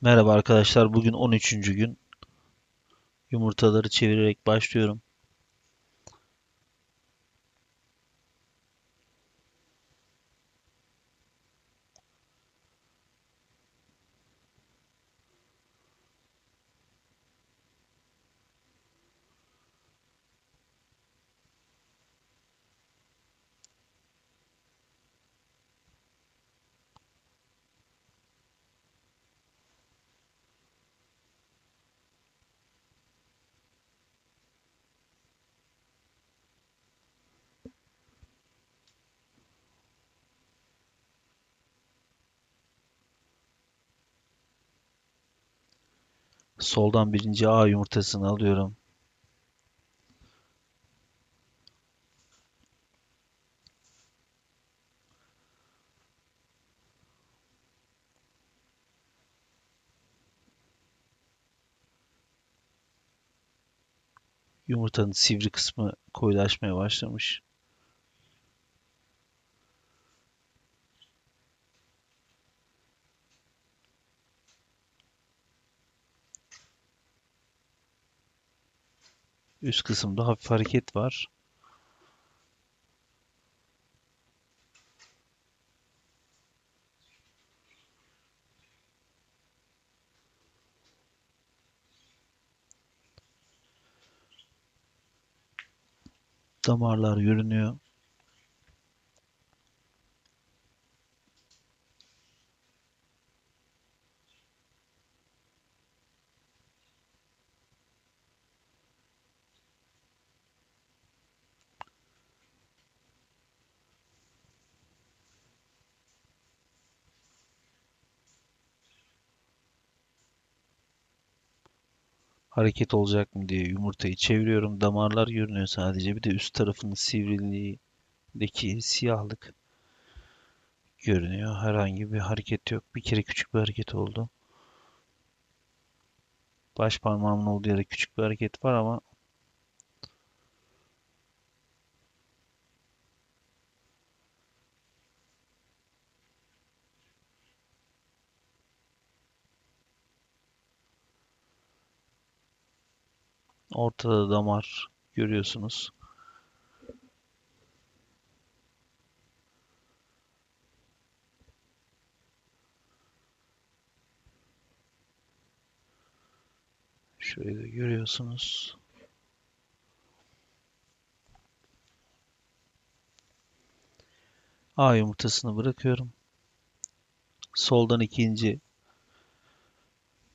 Merhaba arkadaşlar. Bugün 13. gün. Yumurtaları çevirerek başlıyorum. Soldan birinci A yumurtasını alıyorum. Yumurtanın sivri kısmı koyulaşmaya başlamış. Üst kısımda hafif hareket var. Damarlar görünüyor. Hareket olacak mı diye yumurtayı çeviriyorum. Damarlar görünüyor sadece. Bir de üst tarafının sivriliğindeki siyahlık görünüyor. Herhangi bir hareket yok. Bir kere küçük bir hareket oldu. Baş parmağımın olduğu yerde küçük bir hareket var ama ortada damar görüyorsunuz. Şöyle görüyorsunuz. A yumurtasını bırakıyorum. Soldan ikinci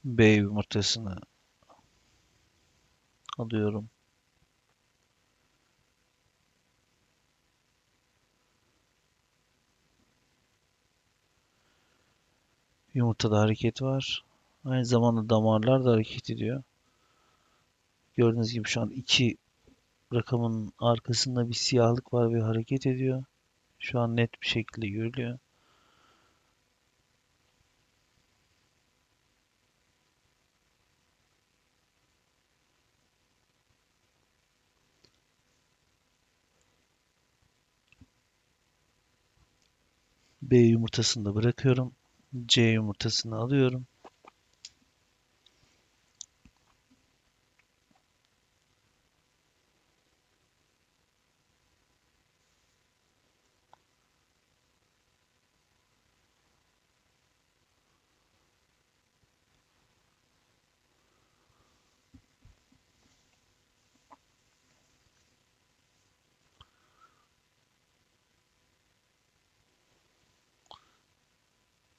B yumurtasını alıyorum. Yumurtada hareket var. Aynı zamanda damarlar da hareket ediyor. Gördüğünüz gibi şu an iki rakamın arkasında bir siyahlık var ve hareket ediyor. Şu an net bir şekilde görülüyor. B yumurtasını da bırakıyorum. C yumurtasını alıyorum.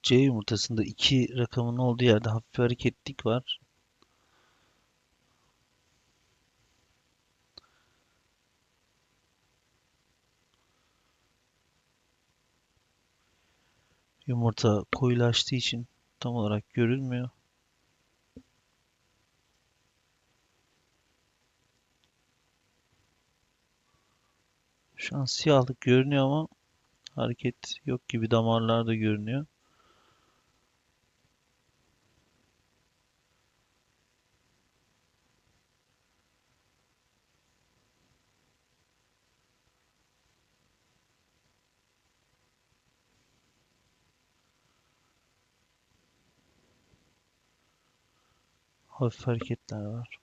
C yumurtasında iki rakamın olduğu yerde hafif hareketlik var. Yumurta koyulaştığı için tam olarak görülmüyor. Şu an siyahlık görünüyor ama hareket yok gibi damarlar da görünüyor. Hafif hareketler var.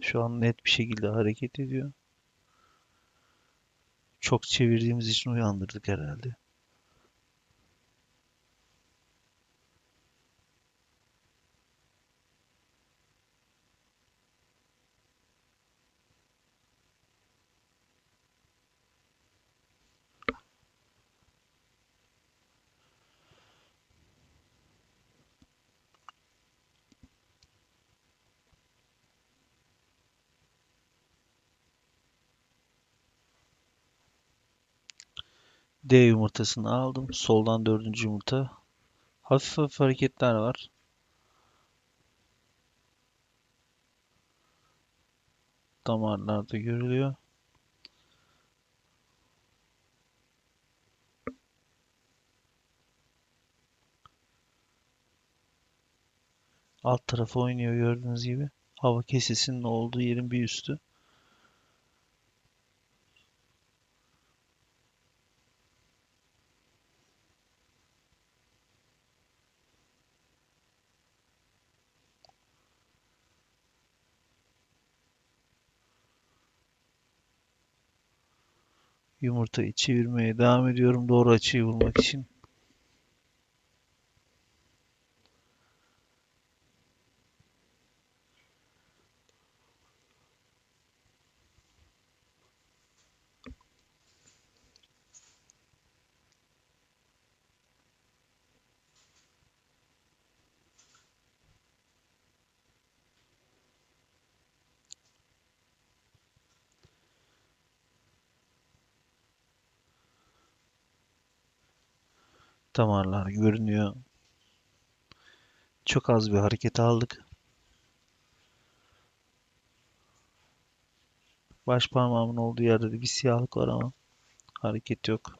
Şu an net bir şekilde hareket ediyor. Çok çevirdiğimiz için uyandırdık herhalde. D yumurtasını aldım. Soldan dördüncü yumurta. Hafif hafif hareketler var. Damarlarda görülüyor. Alt tarafı oynuyor gördüğünüz gibi. Hava kesesinin olduğu yerin bir üstü. Yumurtayı çevirmeye devam ediyorum doğru açıyı bulmak için. Damarlar görünüyor. Çok az bir hareket aldık. Baş parmağımın olduğu yerde de bir siyahlık var ama hareket yok.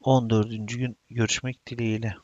14. gün görüşmek dileğiyle.